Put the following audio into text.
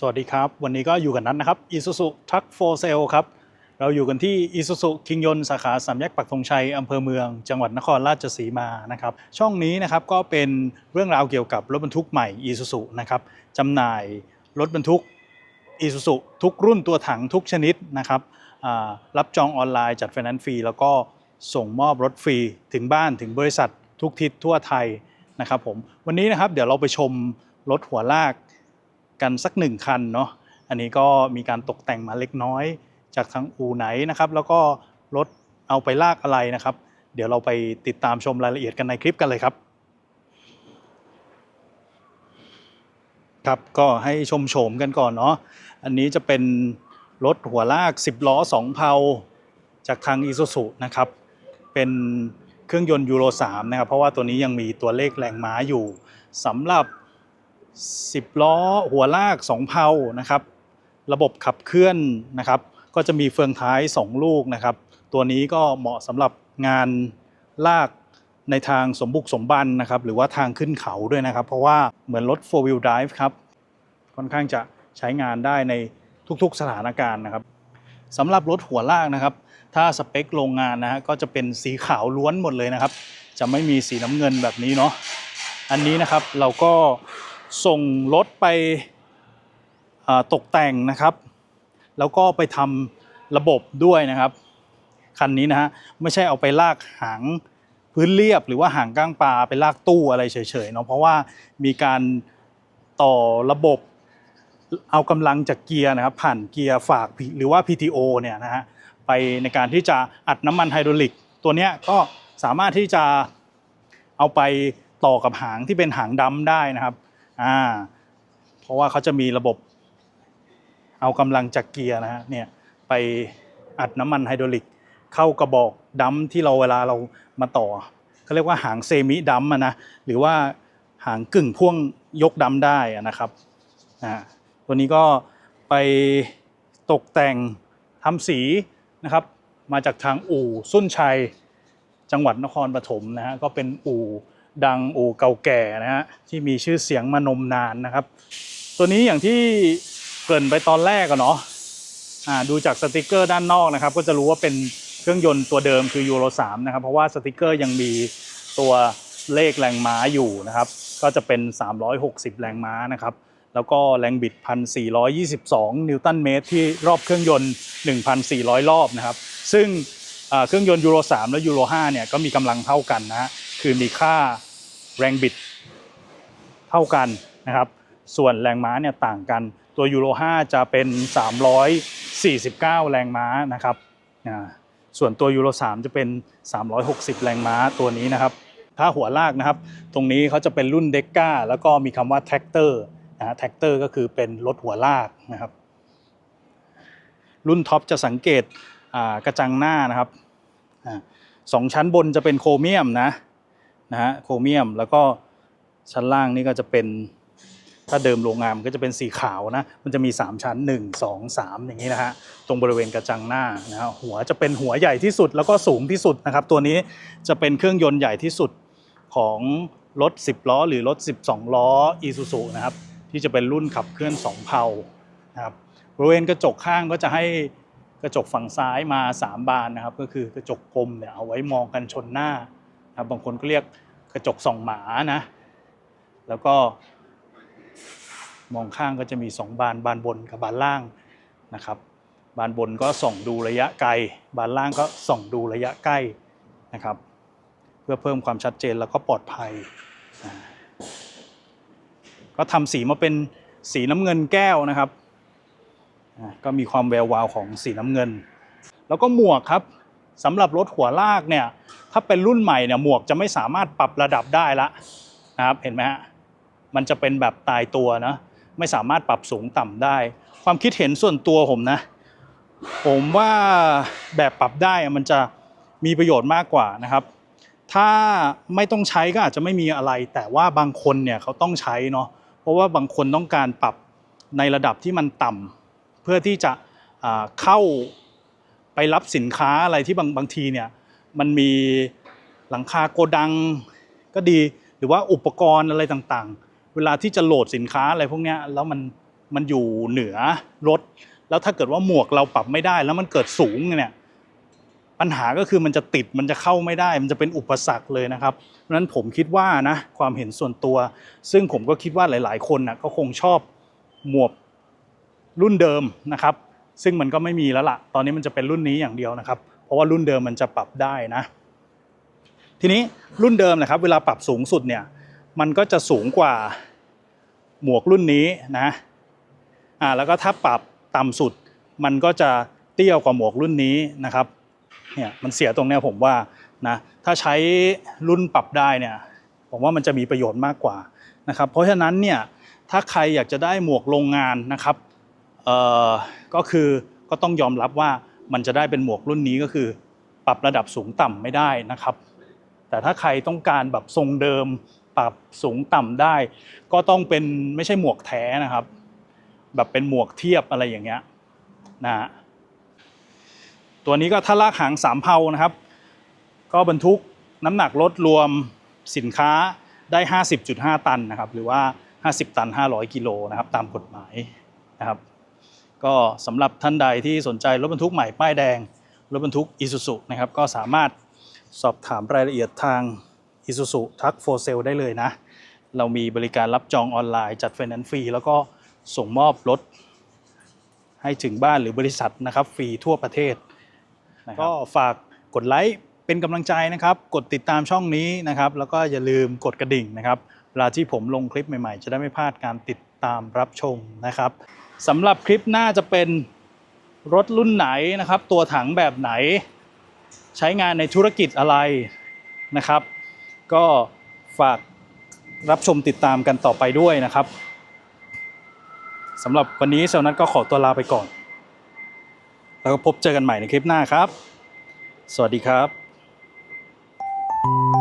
สวัสดีครับ วันนี้ก็อยู่กันนัทนนะครับ Isuzu Truck for Sale ครับ เราอยู่กันที่ Isuzu คิงยนสาขาสามแยกปักธงชัยอำเภอเมือง จังหวัดนครราชสีมานะครับ ช่องนี้นะครับก็เป็นเรื่องราวเกี่ยวกับรถบรรทุกใหม่ Isuzu นะครับจำหน่ายรถบรรทุก Isuzu ทุกรุ่นตัวถังทุกชนิดนะครับรับจองออนไลน์จัดไฟแนนซ์ฟรีแล้วก็ส่งมอบรถฟรีถึงบ้านถึงบริษัททุกทิศทั่วไทยนะครับผมวันนี้นะครับเดี๋ยวเราไปชมรถหัวลาก กันสักหนึ่งคันเนาะอันนี้ก็มีการตกแต่งมาเล็กน้อย จากทางอูไหนนะครับ แล้วก็รถเอาไปลากอะไรนะครับ เดี๋ยวเราไปติดตามชมรายละเอียดกันในคลิปกันเลยครับ ครับก็ให้ชมโฉมกันก่อนเนาะอันนี้จะเป็นรถหัวลาก 10 ล้อ 2 เพาจากทาง i s u z u นะครับ เป็นเครื่องยนต์ยูโร3นะครับ เพราะว่าตัวนี้ยังมีตัวเลขแรงม้าอยู่สำหรับ 10 ล้อหัวลาก 2 เพานะครับ ระบบขับเคลื่อนนะครับ ก็จะมีเฟืองท้าย 2 ลูกนะครับ ตัวนี้ก็เหมาะสำหรับงานลากในทางสมบุกสมบันนะครับ หรือว่าทางขึ้นเขาด้วยนะครับ เพราะว่าเหมือนรถ 4 wheel drive ครับ ค่อนข้างจะใช้งานได้ในทุกๆสถานการณ์นะครับสำหรับรถหัวลากนะครับ ถ้าสเปคโรงงานนะฮะก็จะเป็นสีขาวล้วนหมดเลยนะครับ จะไม่มีสีน้ำเงินแบบนี้เนาะอันนี้นะครับเราก็ ส่งรถไปตกแต่งนะครับ แล้วก็ไปทำระบบด้วยนะครับ คันนี้นะฮะไม่ใช่เอาไปลากหางพื้นเรียบหรือว่าหางก้างปลาไปลากตู้อะไรเฉยๆเนาะเพราะว่ามีการต่อระบบเอากำลังจากเกียร์นะครับ ผ่านเกียร์ฝากหรือว่า PTO เนี่ยนะฮะไปในการที่จะอัดน้ำมันไฮดรอลิก ตัวเนี้ยก็สามารถที่จะเอาไปต่อกับหางที่เป็นหางดำได้นะครับ อ่า เพราะว่าเขาจะมีระบบ เอากำลังจากเกียร์นะฮะเนี่ยไปอัดน้ำมันไฮดรอลิก เข้ากระบอกดัมที่เราเวลาเรามาต่อเขาเรียกว่าหางเซมิดัมนะหรือว่าหางกึ่งพ่วงยกดัมได้นะครับอ่าตัวนี้ก็ไปตกแต่งทำสีนะครับ มาจากทางอู่สุนชัยจังหวัดนครปฐมนะฮะก็เป็นอู่ ดังอู่เก่าแก่นะฮะที่มีชื่อเสียงมานมนานนะครับ ตัวนี้อย่างที่เกริ่นไปตอนแรกอะเนาะอ่าดูจากสติกเกอร์ด้านนอกนะครับ ก็จะรู้ว่าเป็นเครื่องยนต์ตัวเดิมคือยูโร3นะครับ เพราะว่าสติกเกอร์ยังมีตัวเลขแรงม้าอยู่นะครับ ก็จะเป็น 360 แรงม้านะครับ แล้วก็แรงบิด 1,422 นิวตันเมตร ที่รอบเครื่องยนต์ 1,400 รอบนะครับ ซึ่งเครื่องยนต์ยูโร3และยูโร5เนี่ยก็มีกำลังเท่ากันนะคือมีค่า แรงบิดเท่ากันนะครับ ส่วนแรงม้าเนี่ยต่างกัน ตัวยูโร5จะเป็น 349 แรงม้านะครับ ส่วนตัวยูโร3จะเป็น 360 แรงม้าตัวนี้นะครับ ถ้าหัวลากนะครับ ตรงนี้เขาจะเป็นรุ่นเด็กก้าแล้วก็มีคำว่าแท็กเตอร์นะฮะแท็กเตอร์ก็คือเป็นรถหัวลากนะครับ รุ่นท็อปจะสังเกตกระจังหน้านะครับสองชั้นบนจะเป็นโครเมียมนะ นะฮะโครเมียม แล้วก็ชั้นล่างนี่ก็จะเป็นถ้าเดิมโรงงานมันก็จะเป็นสีขาวนะ มันจะมี 3 ชั้น 1 2 3 อย่างนี้นะฮะ ตรงบริเวณกระจังหน้านะฮะหัวจะเป็นหัวใหญ่ที่สุดแล้วก็สูงที่สุดนะครับ ตัวนี้จะเป็นเครื่องยนต์ใหญ่ที่สุดของรถ 10 ล้อ หรือรถ 12 ล้อ Isuzu นะครับ ที่จะเป็นรุ่นขับเคลื่อน 2 เพานะครับ บริเวณกระจกข้างก็จะให้กระจกฝั่งซ้ายมา 3 บานนะครับ ก็คือกระจกกลมเนี่ยเอาไว้มองกันชนหน้า ครับบางคนก็เรียกกระจกส่องหมานะ แล้วก็มองข้างก็จะมี 2 บานบานบนกับบานล่างนะครับ บานบนก็ส่องดูระยะไกล บานล่างก็ส่องดูระยะใกล้นะครับ เพื่อเพิ่มความชัดเจนแล้วก็ปลอดภัย ก็ทำสีมาเป็นสีน้ำเงินแก้วนะครับ ก็มีความแวววาวของสีน้ำเงิน แล้วก็หมวกครับ สำหรับรถหัวลากเนี่ยถ้าเป็นรุ่นใหม่เนี่ยหมวกจะไม่สามารถปรับระดับได้ละนะครับเห็นไหมฮะมันจะเป็นแบบตายตัวนะไม่สามารถปรับสูงต่ำได้ ความคิดเห็นส่วนตัวผมนะ ผมว่าแบบปรับได้มันจะมีประโยชน์มากกว่านะครับ ถ้าไม่ต้องใช้ก็อาจจะไม่มีอะไร แต่ว่าบางคนเนี่ยเขาต้องใช้เนาะเพราะว่าบางคนต้องการปรับในระดับที่มันต่ำเพื่อที่จะเข้า ไปรับสินค้าอะไรที่บางบางทีเนี่ยมันมีหลังคาโกดังก็ดีหรือว่าอุปกรณ์อะไรต่างๆ เวลาที่จะโหลดสินค้าอะไรพวกนี้แล้วมันมันอยู่เหนือรถ แล้วถ้าเกิดว่าหมวกเราปรับไม่ได้ แล้วมันเกิดสูงเนี่ยปัญหาก็คือมันจะติดมันจะเข้าไม่ได้ มันจะเป็นอุปสรรคเลยนะครับเพราะฉะนั้นผมคิดว่านะความเห็นส่วนตัว ซึ่งผมก็คิดว่าหลาย ๆ คนนะก็คงชอบหมวกรุ่นเดิมนะครับ ซึ่งมันก็ไม่มีแล้วละตอนนี้มันจะเป็นรุ่นนี้อย่างเดียวนะครับ เพราะว่ารุ่นเดิมมันจะปรับได้นะ ทีนี้รุ่นเดิมนะครับ เวลาปรับสูงสุดเนี่ย มันก็จะสูงกว่าหมวกรุ่นนี้นะ อ่า แล้วก็ถ้าปรับต่ำสุด มันก็จะเตี้ยกว่าหมวกรุ่นนี้นะครับ เนี่ยมันเสียตรงเนี้ยผมว่านะ ถ้าใช้รุ่นปรับได้เนี่ย ผมว่ามันจะมีประโยชน์มากกว่านะครับ เพราะฉะนั้นเนี่ย ถ้าใครอยากจะได้หมวกโรงงานนะครับ ก็คือก็ต้องยอมรับว่ามันจะได้เป็นหมวกรุ่นนี้ก็คือ ปรับระดับสูงต่ำไม่ได้นะครับ แต่ถ้าใครต้องการแบบทรงเดิม ปรับสูงต่ำได้ ก็ต้องเป็นไม่ใช่หมวกแท้นะครับ แบบเป็นหมวกเทียบอะไรอย่างเงี้ยนะฮะตัวนี้ก็ถ้าลากหางสามเพานะครับ ก็บรรทุกน้ำหนักรถรวมสินค้าได้ 50.5 ตันนะครับ หรือว่า 50 ตัน 500 กิโลนะครับ ตามกฎหมายนะครับ ก็สำหรับท่านใดที่สนใจรถบรรทุกใหม่ป้ายแดง รถบรรทุก Isuzu นะครับก็สามารถสอบถามรายละเอียดทาง Isuzu ทักโฟเซลได้เลยนะ เรามีบริการรับจองออนไลน์จัดไฟแนนซ์ฟรีแล้วก็ส่งมอบรถให้ถึงบ้านหรือบริษัทนะครับฟรีทั่วประเทศก็ฝากกดไลค์เป็นกำลังใจนะครับ กดติดตามช่องนี้นะครับ แล้วก็อย่าลืมกดกระดิ่งนะครับเวลาที่ผมลงคลิปใหม่ๆ จะได้ไม่พลาดการติด ตามรับชมนะครับสำหรับคลิปหน้าจะเป็นรถรุ่นไหนนะครับ ตัวถังแบบไหน ใช้งานในธุรกิจอะไรนะครับ ก็ฝากรับชมติดตามกันต่อไปด้วยนะครับสำหรับวันนี้เซลนัทก็ขอตัวลาไปก่อน แล้วก็พบเจอกันใหม่ในคลิปหน้าครับ สวัสดีครับ